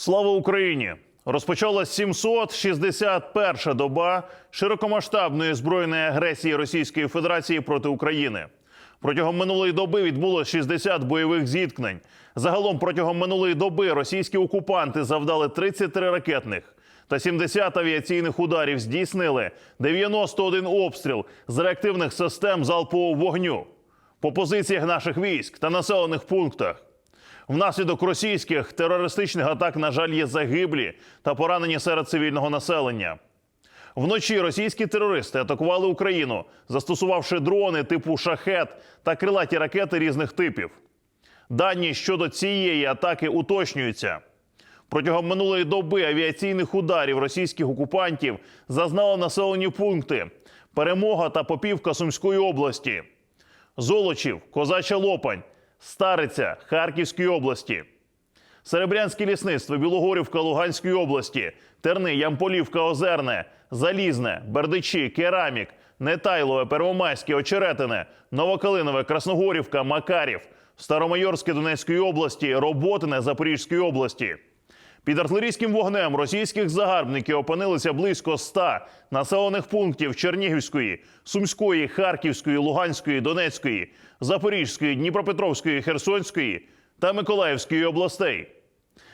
Слава Україні! Розпочалась 761-ша доба широкомасштабної збройної агресії Російської Федерації проти України. Протягом минулої доби відбулося 60 бойових зіткнень. Загалом протягом минулої доби російські окупанти завдали 33 ракетних та 70 авіаційних ударів. Здійснили 91 обстріл з реактивних систем залпового вогню по позиціях наших військ та населених пунктах. Внаслідок російських терористичних атак, на жаль, є загиблі та поранені серед цивільного населення. Вночі російські терористи атакували Україну, застосувавши дрони типу шахет та крилаті ракети різних типів. Дані щодо цієї атаки уточнюються. Протягом минулої доби авіаційних ударів російських окупантів зазнали населені пункти Перемога та Попівка Сумської області, Золочів, Козача Лопань, Стариця Харківської області, Серебрянське лісництво, Білогорівка Луганської області, Терни, Ямполівка, Озерне, Залізне, Бердичі, Керамік, Нетайлове, Первомайське, Очеретине, Новокалинове, Красногорівка, Макарів, Старомайорське Донецької області, Роботине Запорізької області. Під артилерійським вогнем російських загарбників опинилися близько 100 населених пунктів Чернігівської, Сумської, Харківської, Луганської, Донецької, Запорізької, Дніпропетровської, Херсонської та Миколаївської областей.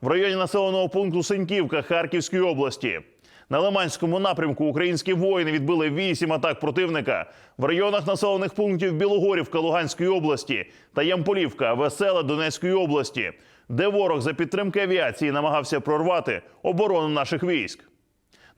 в районі населеного пункту Сеньківка Харківської області. На Лиманському напрямку українські воїни відбили вісім атак противника в районах населених пунктів Білогорівка Луганської області та Ямполівка Весела Донецької області, де ворог за підтримки авіації намагався прорвати оборону наших військ.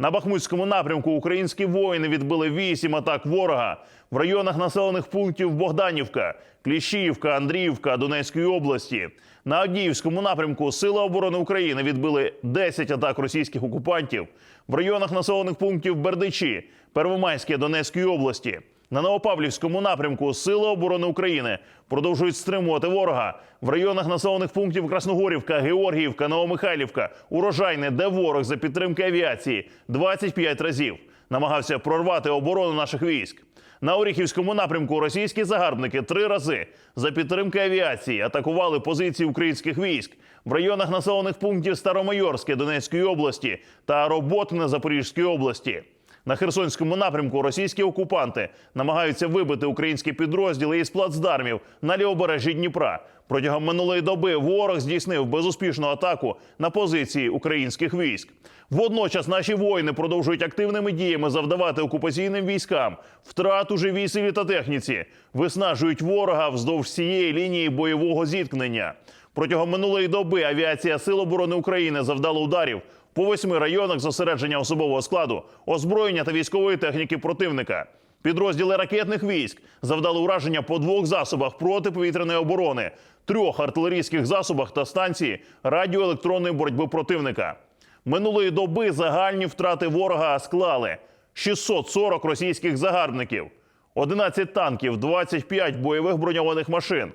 На Бахмутському напрямку українські воїни відбили вісім атак ворога в районах населених пунктів Богданівка, Кліщіївка, Андріївка Донецької області. На Авдіївському напрямку Сили оборони України відбили 10 атак російських окупантів в районах населених пунктів Бердичі, Первомайське Донецької області. На Новопавлівському напрямку Сили оборони України продовжують стримувати ворога в районах населених пунктів Красногорівка, Георгіївка, Новомихайлівка, Урожайне, де ворог за підтримки авіації 25 разів намагався прорвати оборону наших військ. На Оріхівському напрямку російські загарбники три рази за підтримки авіації атакували позиції українських військ в районах населених пунктів Старомайорське Донецької області та Роботине Запорізької області. На Херсонському напрямку російські окупанти намагаються вибити українські підрозділи із плацдармів на лівобережжі Дніпра. Протягом минулої доби ворог здійснив безуспішну атаку на позиції українських військ. Водночас наші воїни продовжують активними діями завдавати окупаційним військам втрат у живій силі та техніці, виснажують ворога вздовж всієї лінії бойового зіткнення. Протягом минулої доби авіація Сил оборони України завдала ударів по восьми районах зосередження особового складу, озброєння та військової техніки противника. Підрозділи ракетних військ завдали ураження по двох засобах протиповітряної оборони, трьох артилерійських засобах та станції радіоелектронної боротьби противника. Минулої доби загальні втрати ворога склали 640 російських загарбників, 11 танків, 25 бойових броньованих машин,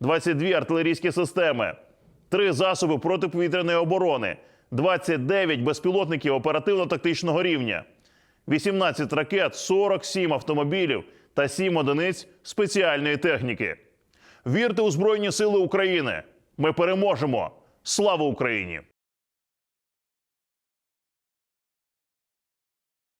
22 артилерійські системи, 3 засоби протиповітряної оборони, 29 безпілотників оперативно-тактичного рівня, 18 ракет, 47 автомобілів та 7 одиниць спеціальної техніки. Вірте у Збройні Сили України! Ми переможемо! Слава Україні!